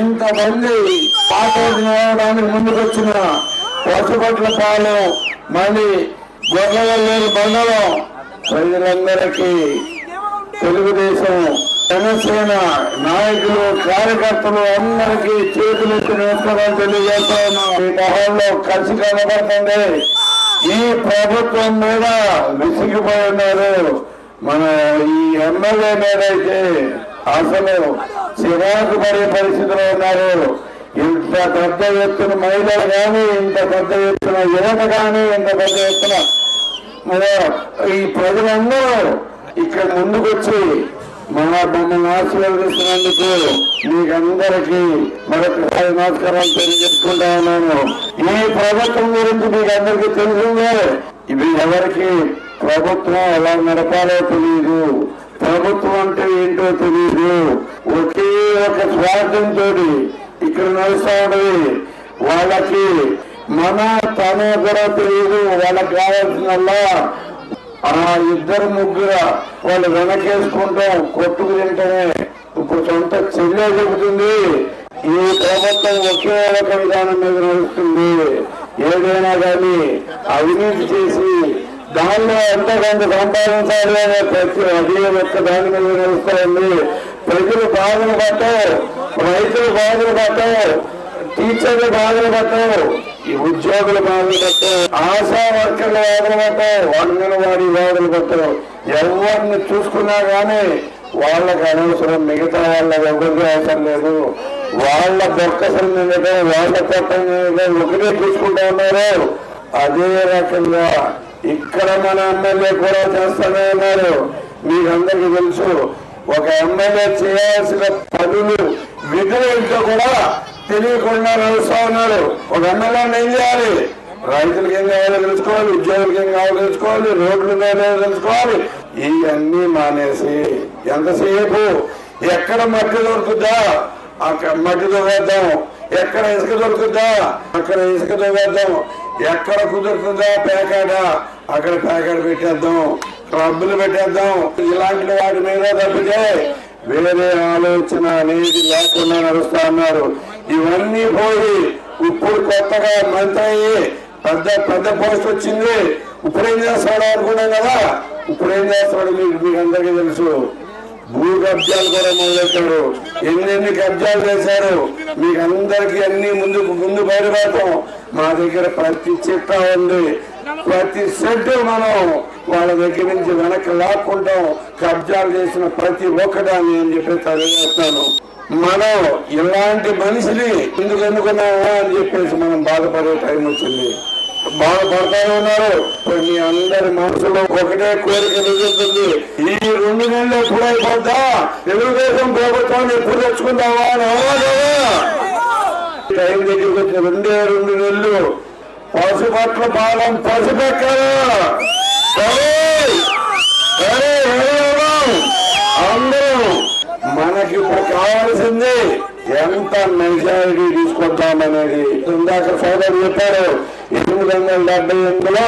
ఇంతమంది పాటలు నేయడానికి ముందుకొచ్చిన పసుపట్ల పాలెం మళ్ళీ గొర్రెల మండలం ప్రజలందరికీ తెలుగుదేశం జనసేన నాయకులు కార్యకర్తలు అందరికీ చేతులెత్తి నమస్కారాలు తెలియజేస్తా ఉన్నాం. ఈ మొహంలో కలిసి కనబడుతుంది. ఈ ప్రభుత్వం మీద విసిగిపోయి ఉన్నారు. మన ఈ ఎమ్మెల్యే మీద అయితే అసలు చిరాకు పడే పరిస్థితిలో ఉన్నారు. ఇంత పెద్ద ఎత్తున మహిళలు కానీ ఇంత పెద్ద ఎత్తున యువత కానీ ఇంత పెద్ద ఎత్తున మన ఈ ప్రజలందరూ ఇక్కడ ముందుకొచ్చి మన మమ్మల్ని ఆశీర్వదిస్తున్నందుకు మీకందరికీ మరొకసారి నమస్కారాలు తెలియజేసుకుంటా ఉన్నాను. ఈ ప్రభుత్వం గురించి మీకు అందరికీ తెలిసిందే. ఇది ఎవరికి ప్రభుత్వం ఎలా నడపాలో తెలియదు ప్రభుత్వం అంటే ఏంటో తెలియదు ఒకే ఒక స్వార్థంతో ఇక్కడ నడుస్తా వాళ్ళకి మన తన కూడా తెలియదు వాళ్ళకి కావాల్సిందల్లా ఆ ఇద్దరు ముగ్గురు వాళ్ళు వెనకేసుకుంటాం కొట్టుకు తింటమే ఇప్పుడు సొంత చెల్లె చెబుతుంది. ఈ ప్రభుత్వం ఒకే ఒక విధానం మీద నడుస్తుంది. ఏదైనా కానీ అవినీతి చేసి దానిలో ఎంత కొంత సంపాదించాలి అనే ప్రతి అదే ఒక్క దాని మీద నడుస్తుంది ప్రజలు బాధలు పట్టవు రైతులు బాధలు పట్టవు టీచర్లు బాధలు పట్టవు ఈ ఉద్యోగుల బాధలు పట్టవు ఆశా వర్కర్లు బాధలు పట్టవు అంగన్వాడీ బాధలు పట్టవు ఎవరిని చూసుకున్నా కానీ వాళ్ళకి అనవసరం మిగతా వాళ్ళకి ఎవరికి అవసరం లేదు. వాళ్ళ దొక్కసం నిందటం వాళ్ళ చట్టం నిందటం ఒకటే చూసుకుంటా ఉన్నారు. అదే రకంగా ఇక్కడ మన ఎమ్మెల్యే కూడా చేస్తూనే ఉన్నారు. మీకందరికీ తెలుసు ఒక ఎమ్మెల్యే చేయాల్సిన పనులు విధులు ఏంటో కూడా తెలియకుండా నడుస్తా ఉన్నారు. ఒక ఎమ్మెల్యే ఏం చేయాలి? రైతులకు ఏం కావాలో తెలుసుకోవాలి ఉద్యోగులకు ఏం కావాలో తెలుసుకోవాలి రోడ్లు తెలుసుకోవాలి. ఇవన్నీ మానేసి ఎంతసేపు? ఎక్కడ మట్టి దొరుకుద్దా? అక్కడ మట్టి దొరకద్దాం ఎక్కడ ఇసుక దొరుకుద్దా? అక్కడ ఇసుక దొరుకుద్దాం ఎక్కడ కుదురుతుందా ప్యాకాడ అక్కడ ప్యాకాడ పెట్టేద్దాం. క్లబ్బులు పెట్టేద్దాం. ఇలాంటి వాటి మీద తప్పితే వేరే ఆలోచన అనేది లేకుండా నడుస్తా ఉన్నారు. ఇవన్నీ పోయి ఇప్పుడు కొత్తగా మంత్రి అయ్యి పెద్ద పెద్ద పోస్ట్ వచ్చింది. ఇప్పుడు ఏం చేస్తాడు అనుకున్నాం కదా? ఇప్పుడు ఏం చేస్తాడు మీకు మీకు అందరికీ తెలుసు. భూ కబ్జాలు కూడా మొదలెట్టాడు. ఎన్నెన్ని కబ్జాలు చేశారు? మీకు అందరికీ అన్ని ముందుకు ముందు బయటపడతాం మా దగ్గర ప్రతి చిట్టా ఉంది. ప్రతి సెట్ మనం వాళ్ళ దగ్గర నుంచి వెనక్కి లాక్కుంటాం. కబ్జాలు చేసిన ప్రతి ఒక్కదాన్ని అని చెప్పి తెలియజేస్తాను. మనం ఇలాంటి మనిషిని ఎందుకు ఎన్నుకున్నామా అని చెప్పేసి మనం బాధపడే టైం వచ్చింది. బాధపడతానే ఉన్నారు. మీ అందరి మనసులో ఒకటే కోరిక ఎదుగుతుంది ఈ రెండు నెలలు ఎప్పుడు అయిపోద్దా తెలుగుదేశం ప్రభుత్వాన్ని ఎప్పుడు తెచ్చుకుందావా అని అవ్వలేదా టైం దగ్గరికి వచ్చిన రెండే రెండు నెలలు. పసుపట్ల పాలన పసుపెక్కారా అందరూ మనకి ఇప్పుడు కావాల్సింది ఎంత మెజారిటీ తీసుకుంటామనేది. ఇందాక సోదరు చెప్పారు ఎనిమిది వందల డెబ్బై ఎనిమిదిలో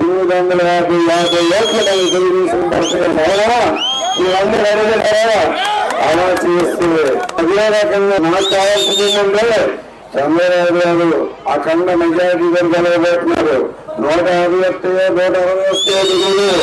ఎనిమిది వందల యాభై యాభై ఓట్ల మనకి తెలుగుదేశం పడుతుంది అవునా వీళ్ళందరూ అడిగారా అలా చేస్తే అదే రకంగా నాకు కావాల్సింది ఏంటంటే చంద్రబాబు గారు అఖండ మెజారిటీ కలగబోతున్నారు నూట యాభై వస్తాయో నూట అరవై వస్తాయో తెలియదు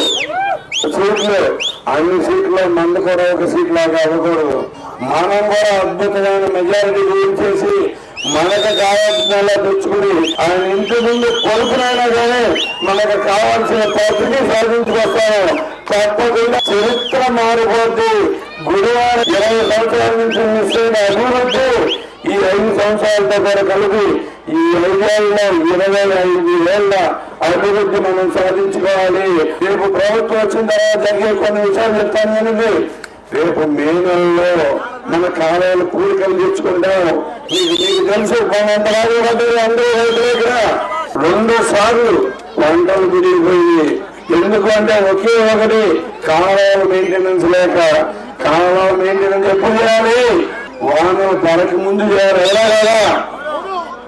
సీట్లు అన్ని సీట్లు మందు కూడా ఒక సీట్ లాగా అవ్వకూడదు మనం కూడా అద్భుతమైన మెజారిటీ చేసి మనకు కావాల్సిన తెచ్చుకుని ఆయన ఇంటి ముందు కొలుపునైనా కానీ మనకు కావాల్సిన పరిస్థితి సాధించుకొస్తాము. తప్పకుండా చరిత్ర మారిపోద్ది. గురువారం ఇరవై సంవత్సరాల నుంచి మిస్ అయిన అభివృద్ధి. ఈ ఐదు సంవత్సరాలతో కూడా కలిపి ఈ ఐదేళ్ళ ఇరవై ఐదు ఏళ్ళ అభివృద్ధి మనం సాధించుకోవాలి. రేపు ప్రభుత్వం వచ్చిన తర్వాత జరిగే కొన్ని విషయాలు చెప్తాను కనుక రేపు మే నెలలో మన కాలాలు కూలికలు తెచ్చుకుంటాం. మీకు మీకు తెలుసు కొంత పడ్డారు అందరూ రైతు దగ్గర. రెండు సార్లు పంటలు తిరిగిపోయి ఎందుకు అంటే ఒకే ఒకటి కాలువల మెయింటెనెన్స్ లేక కాలువ మెయింటెనెన్స్ ఎప్పుడు చేయాలి? వానలు పడక ముందు చేయాలి ఎలా కదా?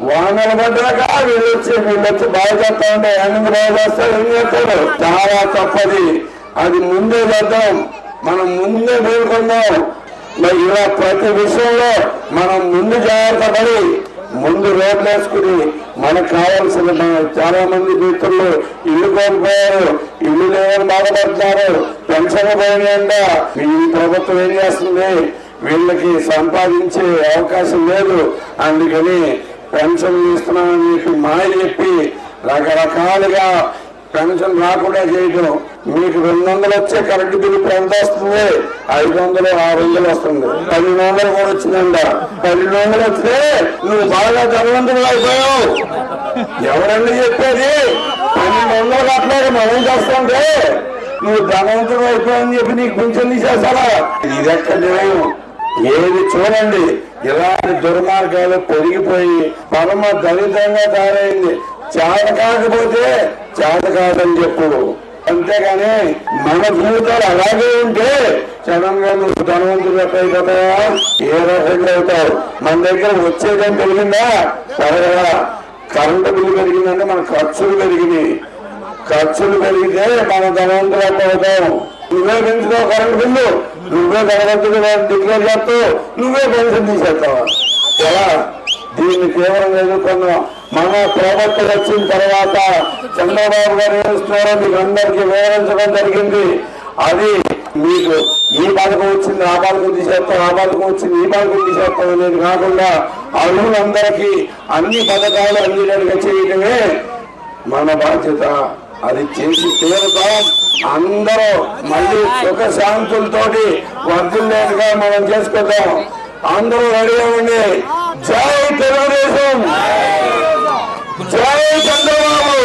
వానలు పడ్డాక వీళ్ళు వచ్చి వీళ్ళు వచ్చి బాగా చేస్తా ఉంటే ఎందుకు బాగా చేస్తారు? ఏం చేస్తాడు చాలా తప్పది. అది ముందే చేద్దాం. మనం ముందే మేల్కొందాం. మరి ఇలా ప్రతి విషయంలో మనం ముందు జాగ్రత్త పడి ముందు రోడ్లు వేసుకుని మనకు కావాల్సిన చాలా మంది మిత్రులు ఇల్లు కోల్పోయారు ఇల్లు లేవని బాధపడుతున్నారు. పెన్షన్ పోయినాయంట. ఈ ప్రభుత్వం ఏం చేస్తుంది? వీళ్ళకి సంపాదించే అవకాశం లేదు. అందుకని పెన్షన్ ఇస్తున్నామని చెప్పి మాయ చెప్పి రకరకాలుగా పెన్షన్ రాకుండా చేయడం మీకు రెండు వందలు వచ్చే కరెంటు బిల్లు ఎంత వస్తుంది? ఐదు వందలు ఆరు వందలు వస్తుంది. పన్నెండు వందలు కూడా వచ్చిందంట. పన్నెండు వందలు వస్తే నువ్వు బాగా ధనవంతులు అయిపోయావు. ఎవరండి చెప్పేది? పన్నెండు వందలు కట్టలేక మనం చేస్తుంటే నువ్వు ధనవంతుడు అయిపోయావని చెప్పి నీకు కొంచెం తీసేస్తారా ఇది న్యాయం ఏది చూడండి. ఇలాంటి దుర్మార్గాలు పెరిగిపోయి పరమ దరిద్రంగా తయారైంది. చేత కాకపోతే చేత కాదని చెప్పు. అంతేగాని మన జీవితాలు అలాగే ఉంటే సడన్గా నువ్వు ధనవంతులు ఎట్లా అయిపోతావా? ఏ రకంగా అవుతావు? మన దగ్గర వచ్చేదని పెరిగిందా? సరే కరెంటు బిల్లు పెరిగిందంటే మన ఖర్చులు పెరిగినాయి. ఖర్చులు పెరిగితే మన ధనవంతులు అవుతాం నువ్వే పెంచుతావు కరెంటు బిల్లు. నువ్వే ధనవంతుడు డిక్లేర్ చేస్తావు. నువ్వే పెన్షన్ తీసేస్తావా. ఎలా? దీన్ని తీవ్రంగా ఎదుర్కొన్నాం మన ప్రభుత్వం వచ్చిన తర్వాత చంద్రబాబు గారు ఏమిస్తున్నారో మీకు అందరికీ వివరించడం జరిగింది. అది మీకు ఈ పథకం వచ్చింది ఆ పథకం తీసేస్తాం ఆ పథకం వచ్చింది ఈ పథకం తీసేస్తాం అనేది కాకుండా అర్హులందరికీ అన్ని పథకాలు అందినట్టుగా చేయటమే మన బాధ్యత. అది చేసి తీరుతాం. అందరూ మళ్ళీ సుఖ శాంతులతోటి వర్ధిల్లేట్టుగా మనం చేసుకుందాం. అందరూ రెడీ అవ్వండి. జై తెలుగుదేశం. జై చంద్రబాబు.